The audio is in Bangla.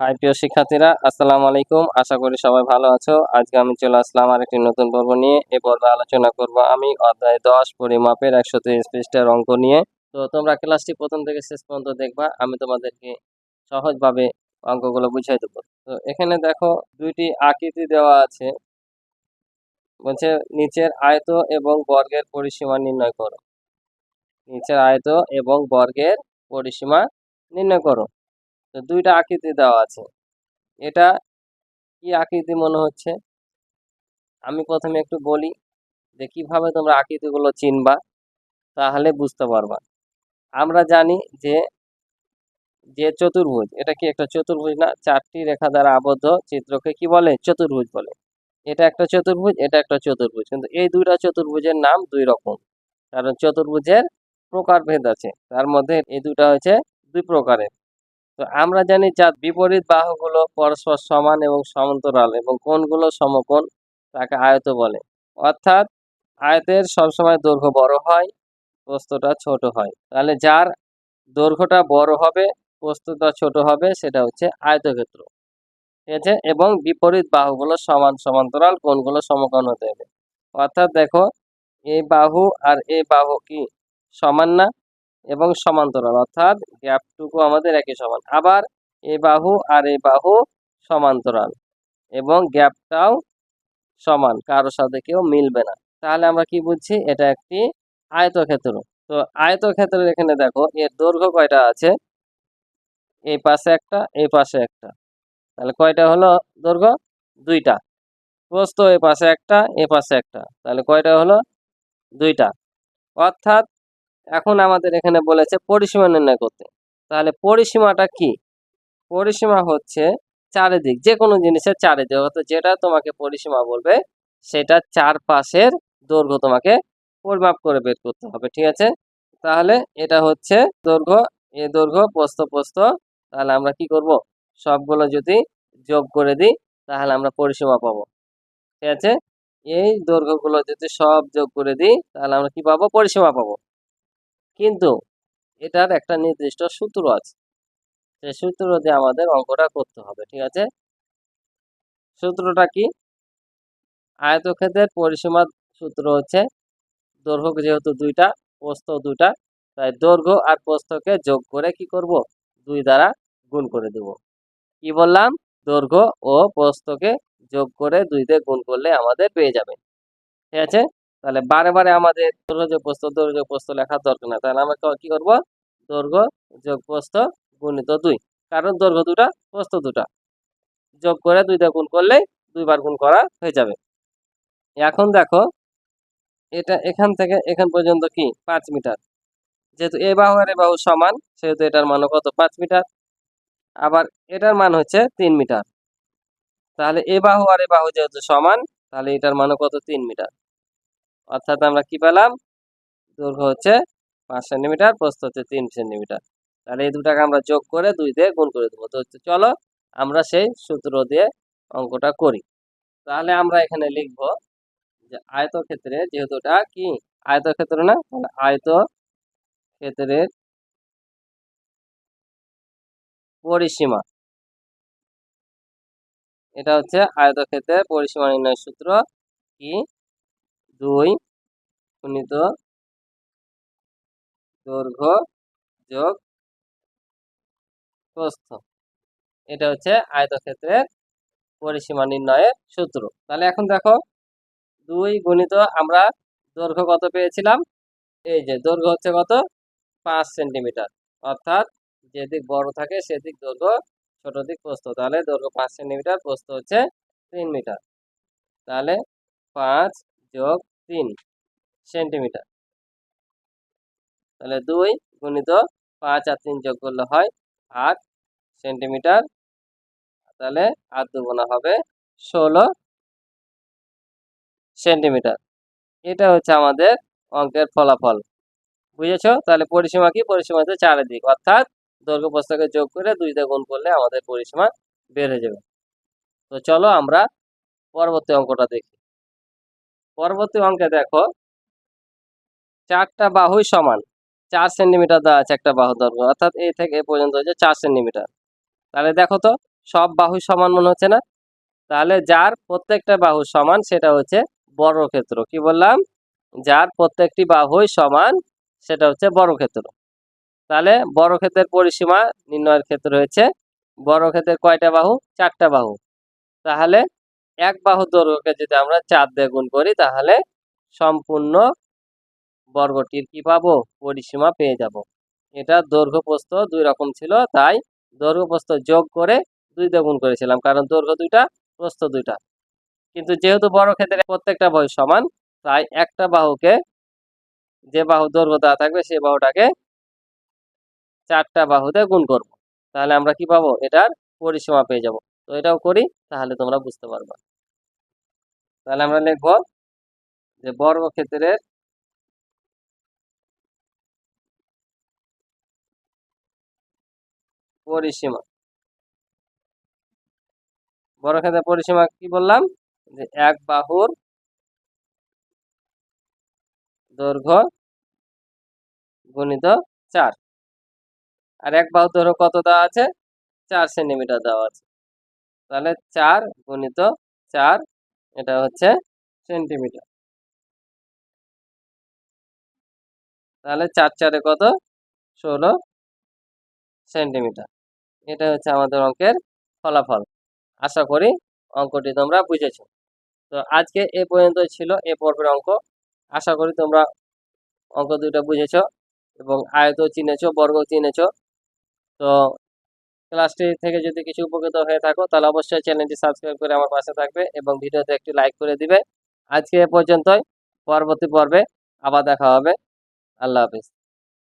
হাই, প্রিয় শিক্ষার্থীরা, আসসালামু আলাইকুম। আশা করি সবাই ভালো আছো। আজকে আমি চলে আসলাম আর একটি নতুন পর্ব নিয়ে। এ পর্বে আলোচনা করব আমি অধ্যায় দশ, পরিমাপের একশো তেইশ পৃষ্ঠার অঙ্ক নিয়ে। তো তোমরা ক্লাসটি প্রথম থেকে শেষ পর্যন্ত দেখবা, আমি তোমাদেরকে সহজভাবে অঙ্কগুলো বুঝিয়ে দেবো। তো এখানে দেখো, দুইটি আকৃতি দেওয়া আছে। বলছে, নিচের আয়ত এবং বর্গের পরিসীমা নির্ণয় করো। নিচের আয়ত এবং বর্গের পরিসীমা নির্ণয় করো। তো দুইটা আকৃতি দেওয়া আছে। এটা কি আকৃতি মনে হচ্ছে? আমি প্রথমে একটু বলি যে কীভাবে তোমরা আকৃতিগুলো চিনবা, তাহলে বুঝতে পারবা। আমরা জানি যে যে চতুর্ভুজ, এটা কি একটা চতুর্ভুজ না? চারটি রেখা দ্বারা আবদ্ধ চিত্রকে কি বলে? চতুর্ভুজ বলে। এটা একটা চতুর্ভুজ, এটা একটা চতুর্ভুজ। কিন্তু এই দুইটা চতুর্ভুজের নাম দুই রকম। কারণ চতুর্ভুজের প্রকারভেদ আছে। তার মধ্যে এই দুটা হচ্ছে দুই প্রকারের। তো আমরা জানি যার বিপরীত বাহুগুলো পরস্পর সমান এবং সমান্তরাল এবং কোনগুলো সমকোণ তাকে আয়ত বলে। অর্থাৎ আয়তের সবসময় দৈর্ঘ্য বড় হয়, প্রস্থটা ছোট হয়। তাহলে যার দৈর্ঘ্যটা বড় হবে, প্রস্থটা ছোট হবে, সেটা হচ্ছে আয়তক্ষেত্র। ঠিক আছে এবং বিপরীত বাহুগুলো সমান সমান্তরাল কোনগুলো সমকোণ হতে হবে। অর্থাৎ দেখো, এই বাহু আর এই বাহু কি সমান না? এবং সমান্তরাল, অর্থাৎ গ্যাপটুকু আমাদের একই সমান। আবার এ বাহু আর এ বাহু সমান্তরাল এবং গ্যাপটাও সমান কারোর সাথে কেউ মিলবে না। তাহলে আমরা কি বুঝছি? এটা একটি আয়তক্ষেত্র। তো আয়তক্ষেত্রের এখানে দেখো, এর দৈর্ঘ্য কয়টা আছে? এই পাশে একটা, এই পাশে একটা। তাহলে কয়টা হলো দৈর্ঘ্য? দুইটা। প্রস্থ এ পাশে একটা, এ পাশে একটা। তাহলে কয়টা হলো? দুইটা। অর্থাৎ এখন আমাদের এখানে বলেছে পরিসীমা নির্ণয় করতে। তাহলে পরিসীমাটা কি? পরিসীমা হচ্ছে চারিদিক যে কোনো জিনিসের চারিদিক, অর্থাৎ যেটা তোমাকে পরিসীমা বলবে, সেটা চারপাশের দৈর্ঘ্য তোমাকে পরিমাপ করে বের করতে হবে, ঠিক আছে? তাহলে এটা হচ্ছে দৈর্ঘ্য, এ দৈর্ঘ্য, প্রস্থ প্রস্থ। তাহলে আমরা কি করব? সবগুলো যদি যোগ করে দিই, তাহলে আমরা পরিসীমা পাবো, ঠিক আছে? এই দৈর্ঘ্যগুলো যদি সব যোগ করে দিই, তাহলে আমরা কি পাবো? পরিসীমা পাবো। কিন্তু এটার একটা নির্দিষ্ট সূত্র আছে। সেই সূত্র দিয়ে আমাদের অঙ্কটা করতে হবে, ঠিক আছে? সূত্রটা কি? আয়তক্ষেত্রের পরিসীমার সূত্র হচ্ছে দৈর্ঘ্য যেহেতু দুইটা, প্রস্থ দুইটা, তাই দৈর্ঘ্য আর প্রস্থকে যোগ করে কি করব? দুই দ্বারা গুণ করে দেব। কি বললাম? দৈর্ঘ্য ও প্রস্থকে যোগ করে দুই দিয়ে গুণ করলে আমাদের পেয়ে যাবে। ঠিক আছে? তাহলে বারে বারে আমাদের দৈর্ঘ্য যোগ প্রস্থ দৈর্ঘ্য যোগ প্রস্থ লেখার দরকার না তাহলে আমরা কি করব? দৈর্ঘ্য যোগ প্রস্থ গুণিত দুই। কারণ দৈর্ঘ্য দুটা প্রস্থ দুটা যোগ করে দুই দিয়ে গুণ করলে দুইবার গুণ করা হয়ে যাবে। এখন দেখো, এটা এখান থেকে, এখান পর্যন্ত কি? পাঁচ মিটার। যেহেতু এ বাহু আর এ বাহু সমান, সেহেতু এটার মান কত? পাঁচ মিটার। আবার এটার মান হচ্ছে তিন মিটার। তাহলে এ বাহু আর এ বাহু যেহেতু সমান, তাহলে এটার মান কত? তিন মিটার। অর্থাৎ আমরা কি পেলাম? দৈর্ঘ্য হচ্ছে পাঁচ সেন্টিমিটার, প্রস্থ হচ্ছে তিন সেন্টিমিটার। তাহলে এই দুটাকে আমরা যোগ করে দুই দিয়ে গুণ করে দেবো। তো হচ্ছে চলো আমরা সেই সূত্র দিয়ে অঙ্কটা করি। তাহলে আমরা এখানে লিখব যে আয়তক্ষেত্রে যেহেতু এটা কি? আয়তক্ষেত্র না? তাহলে আয়ত ক্ষেত্রের পরিসীমা। এটা হচ্ছে আয়তক্ষেত্রের পরিসীমা নির্ণয় সূত্র কি? দুই গুণিত দৈর্ঘ্য যোগ প্রস্থ। এটা হচ্ছে আয়তক্ষেত্রের পরিসীমা নির্ণয়ের সূত্র। তাহলে এখন দেখো, দুই গুণিত আমরা দৈর্ঘ্য কত পেয়েছিলাম? এই যে দৈর্ঘ্য হচ্ছে কত? পাঁচ সেন্টিমিটার। অর্থাৎ যেদিক বড় থাকে সেদিক দৈর্ঘ্য, ছোট দিক প্রস্থ। তাহলে দৈর্ঘ্য পাঁচ সেন্টিমিটার, প্রস্থ হচ্ছে তিন মিটার। তাহলে পাঁচ যোগ তিন সেন্টিমিটার। তাহলে দুই গুণিত পাঁচ আর তিন যোগ করলে হয় আট সেন্টিমিটার। তাহলে আট দুগুণা হবে ষোলো সেন্টিমিটার। এটা হচ্ছে আমাদের অঙ্কের ফলাফল। বুঝেছ? তাহলে পরিসীমা কি? পরিসীমা হচ্ছে চারিদিক। অর্থাৎ দৈর্ঘ্য প্রস্থকে যোগ করে দুই দিয়ে গুণ করলে আমাদের পরিসীমা হয়ে যাবে। তো চলো আমরা পরবর্তী অঙ্কটা দেখি। পরবর্তী অঙ্কে দেখো, চারটা বাহুই সমান। চার সেন্টিমিটার দেওয়া আছে একটা বাহু দৈর্ঘ্য, অর্থাৎ এ থেকে এ পর্যন্ত হচ্ছে চার সেন্টিমিটার। তাহলে দেখো তো, সব বাহু সমান মনে হচ্ছে না? তাহলে যার প্রত্যেকটা বাহু সমান সেটা হচ্ছে বর্গক্ষেত্র। কি বললাম? যার প্রত্যেকটি বাহুই সমান সেটা হচ্ছে বর্গক্ষেত্র। তাহলে বর্গক্ষেত্রের পরিসীমা নির্ণয়ের ক্ষেত্রে হয়েছে বর্গক্ষেত্রের কয়টা বাহু? চারটা বাহু। তাহলে এক বাহু দৈর্ঘ্যকে যদি আমরা চার দিয়ে গুণ করি, তাহলে সম্পূর্ণ বর্গটির কি পাবো? পরিসীমা পেয়ে যাব। এটা দৈর্ঘ্য প্রস্থ দুই রকম ছিল, তাই দৈর্ঘ্য প্রস্থ যোগ করে দুই দিয়ে গুণ করেছিলাম, কারণ দৈর্ঘ্য দুইটা, প্রস্থ দুইটা। কিন্তু যেহেতু বড় ক্ষেত্রে প্রত্যেকটা বাহু সমান, তাই একটা বাহুকে যে বাহু দৈর্ঘ্য দেওয়া থাকবে সেই বাহুটাকে চারটা বাহুতে গুণ করব। তাহলে আমরা কি পাবো? এটার পরিসীমা পেয়ে যাব। তো এটাও করি, তাহলে তোমরা বুঝতে পারবে। তাহলে আমরা লিখব যে বর্গক্ষেত্রের পরিসীমা। বর্গক্ষেত্রের পরিসীমা কি বললাম? যে এক বাহুর দৈর্ঘ্য গুণিত চার। আর এক বাহু দৈর্ঘ্য কত দেওয়া আছে? চার সেন্টিমিটার দেওয়া আছে। তাহলে চার গুণিত চার, এটা হচ্ছে সেন্টিমিটার। তাহলে চার চারে কত? ষোলো সেন্টিমিটার। এটা হচ্ছে আমাদের অঙ্কের ফলাফল। আশা করি অঙ্কটি তোমরা বুঝেছ। তো আজকে এ পর্যন্ত ছিল এ পর্বের অঙ্ক। আশা করি তোমরা অঙ্ক দুটো বুঝেছ এবং আয়ত চিনেছো বর্গ চিনেছো। তো ক্লাসটি থেকে যদি কিছু উপকৃত হয়ে থাকো, তাহলে অবশ্যই চ্যানেলটি সাবস্ক্রাইব করে আমার পাশে থাকবে এবং ভিডিওতে একটি লাইক করে দিবে। আজকে এ পর্যন্তই। পরবর্তী পর্বে আবার দেখা হবে। আল্লাহ হাফিজ।